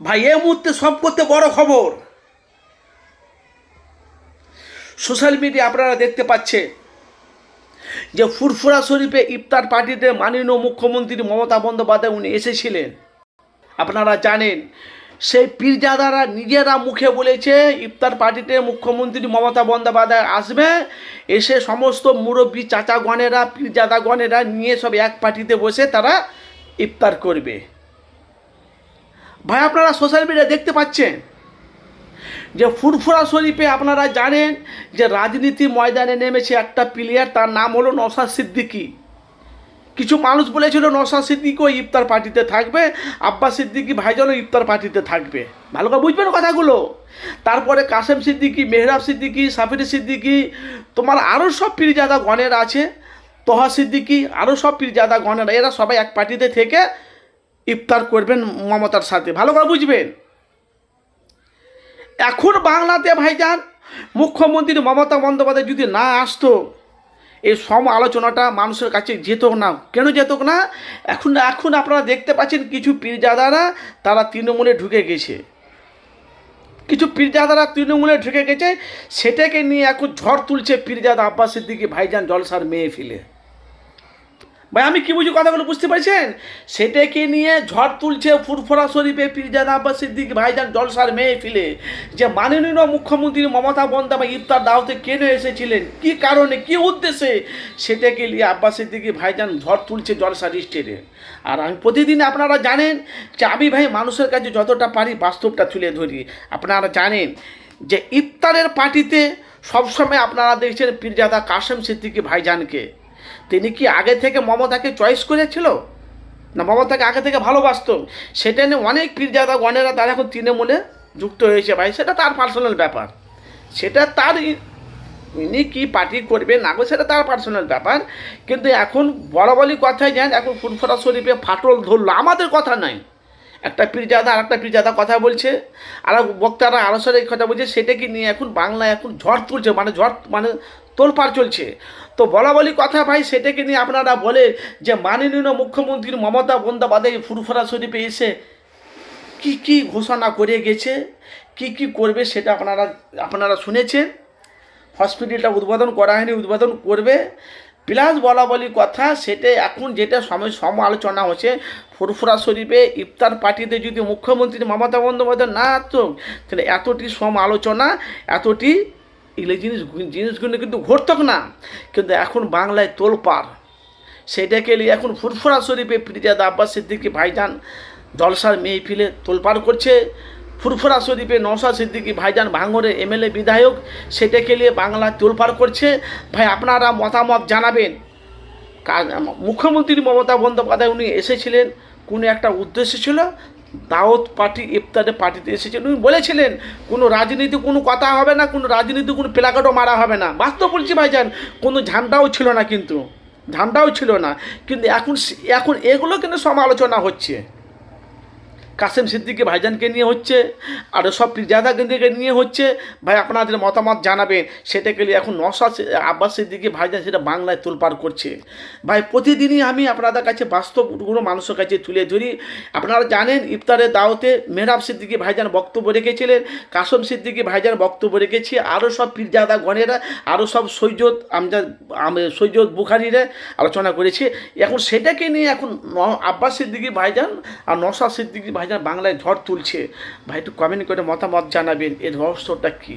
ভাই, এ মুহূর্তে সব করতে বড় খবর। সোশ্যাল মিডিয়া আপনারা দেখতে পাচ্ছে যে ফুরফুরা শরীফে ইফতার পার্টিতে মাননীয় মুখ্যমন্ত্রী মমতা বন্দ্যোপাধ্যায় উনি এসেছিলেন। আপনারা জানেন, সেই পীরজাদারা নিজেরা মুখে বলেছে, ইফতার পার্টিতে মুখ্যমন্ত্রী মমতা বন্দ্যোপাধ্যায় আসবে, এসে সমস্ত মুরব্বী চাচাগণেরা, পীরজাদাগণেরা নিয়ে সব এক পার্টিতে বসে তারা ইফতার করবে। ভাই, আপনারা সোশ্যাল মিডিয়া দেখতে পাচ্ছেন যে ফুরফুরা শরীফে আপনারা জানেন যে রাজনীতি ময়দানে নেমেছে একটা প্লেয়ার তার নাম হলো নসাদ সিদ্দিকি। কিছু মানুষ বলেছিল নসাদ সিদ্দিকিও ইফতার পার্টিতে থাকবে, আব্বাস সিদ্দিকি ভাইজানও ইফতার পার্টিতে থাকবে। ভালো করে বুঝবেন কথাগুলো। তারপরে কাসেম সিদ্দিকি, মেহরাব সিদ্দিকি, সাফির সিদ্দিকি, তোমার আরও সব পীরজাদা গণের আছে, তোহা সিদ্দিকি আরও সব পীরজাদা গণের, এরা সবাই এক পার্টিতে থেকে ইফতার করবেন মমতার সাথে। ভালো করে বুঝবেন। এখন বাংলাতে ভাইজান, মুখ্যমন্ত্রী মমতা বন্দ্যোপাধ্যায় যদি না আসতো, এই সম আলোচনাটা মানুষের কাছে যেত না। কেন যেত না? এখন এখন আপনারা দেখতে পাচ্ছেন কিছু পীরজাদারা, তারা তৃণমূলে ঢুকে গেছে। কিছু পীরজাদারা তৃণমূলে ঢুকে গেছে, সেটাকে নিয়ে এখন ঝড় তুলছে পীরজাদা আব্বাস সিদ্দিকি ভাইজান জলসার মেয়ে ফেলে। ভাই, আমি কি বুঝি কথাগুলো বুঝতে পারছেন? সেটাকে নিয়ে ঝড় তুলছে ফুরফুরা শরীফে পীরজাদা আব্বাস সিদ্দিক ভাইজান জলসার মেয়ে ফিলে। যে মাননীয় মুখ্যমন্ত্রী মমতা বন্দ্যোপাধ্যায় ইফতার দাওতে কেন এসেছিলেন? কি কারণে, কি উদ্দেশ্যে? সেটাকে নিয়ে আব্বাস সিদ্দিকি ভাইজান ঝড় তুলছে জলসার স্টেটে আর আমি প্রতিদিন, আপনারা জানেন যে আমি ভাই মানুষের কাছে যতটা পারি বাস্তবটা তুলে ধরি। আপনারা জানেন যে ইফতারের পার্টিতে সবসময় আপনারা দেখছেন পীরজাদা কাশেম সিদ্দিকি ভাইজানকে। তিনি কি আগে থেকে মমতাকে চয়েস করেছিল? না, মমতাকে আগে থেকে ভালোবাসত? সেটা নিয়ে অনেক পীরজাদা, গণেরা তারা এখন তৃণমূলে যুক্ত হয়েছে ভাই। সেটা তার পার্সোনাল ব্যাপার। সেটা তার ইনি কি পার্টি করবে না সেটা তার পার্সোনাল ব্যাপার। কিন্তু এখন বলি কথাই যান, এখন ফুরফুরা শরীফে ফাটল ধরলো। আমাদের কথা নাই একটা পীরজাদা আর একটা পীরজাদা কথা বলছে। আর বক্তারা সারে কথা বলছে। সেটাকে নিয়ে এখন বাংলায় এখন ঝড় তুলছে। মানে ঝড় মানে তোলপাড় চলছে। তো বলা বলি কথা ভাই, সেটাকে নিয়ে আপনারা বলে যে মাননীয় মুখ্যমন্ত্রী মমতা বন্দ্যোপাধ্যায় ফুরফুরা শরীফে এসে কি কি ঘোষণা করে গেছে, কি কি করবে সেটা আপনারা আপনারা শুনেছেন। হসপিটালটা উদ্বোধন করা হয়নি, উদ্বোধন করবে। প্লাস বলা বলি কথা, সেটা এখন যেটা সময় সম আলোচনা হচ্ছে, ফুরফুরা শরীফে ইফতার পার্টিতে যদি মুখ্যমন্ত্রী মমতা বন্দ্যোপাধ্যায় না আসতো তাহলে এতটি সম আলোচনা এতটি এগুলো জিনিস জিনিসগুলো কিন্তু ঘটত না। কিন্তু এখন বাংলায় তোলপাড়। সেটাকে নিয়ে এখন ফুরফুরা শরীফে ফিরিজাদ আব্বাস সিদ্দিকি ভাইজান জলসার মেয়ে ফিলে তোলপাড় করছে। ফুরফুরা শরীফে নওশাদ সিদ্দিকি ভাইজান ভাঙরে এমএলএ বিধায়ক, সেটাকে নিয়ে বাংলা তোলপাড় করছে। ভাই, আপনারা মতামত জানাবেন। মুখ্যমন্ত্রী মমতা বন্দ্যোপাধ্যায়, উনি এসেছিলেন। কোনো একটা উদ্দেশ্য ছিল দাওয়াত পার্টি ইফতারে পার্টিতে এসেছেন। উনি বলেছিলেন, কোনো রাজনীতি কোনো কথা হবে না, কোনো রাজনীতি কোনো প্লাকাটও মারা হবে না। বাস্তব বলছি ভাইজান, কোনো ঝান্ডাও ছিল না কিন্তু। ঝান্ডাও ছিল না। কিন্তু এখন এখন এগুলো কিন্তু সমালোচনা হচ্ছে? কাসেম সিদ্দিকি ভাইজানকে নিয়ে হচ্ছে, আর সব কেন্দ্রকে নিয়ে হচ্ছে, ভাই আপনাদের মতামত জানাবেন। সেটাকে নিয়ে এখন নশা আব্বাস সিদ্দিকি ভাইজান সেটা বাংলায় তোলপাড় করছে। ভাই, প্রতিদিনই আমি আপনাদের কাছে বাস্তবগুলো মানুষের কাছে তুলে ধরি। আপনারা জানেন, ইফতারের দাওতে মেহরাব সিদ্দিকি ভাইজান বক্তব্য রেখেছিলেন, কাসম সিদ্দিকি ভাইজান বক্তব্য রেখেছি আরও সব পীরজাদা গণেরা আরও সব সৈয়দ আমজাদ সৈয়দ বুখারিরা আলোচনা করেছে। এখন সেটাকে নিয়ে এখন আব্বাস সিদ্দিকি ভাইজান আর নশা সিদ্দিকি ভাইজান বাংলায় ঝড় তুলছে। ভাই একটু কমেন্ট করে মতামত জানাবেন। এর রহস্যটা কী?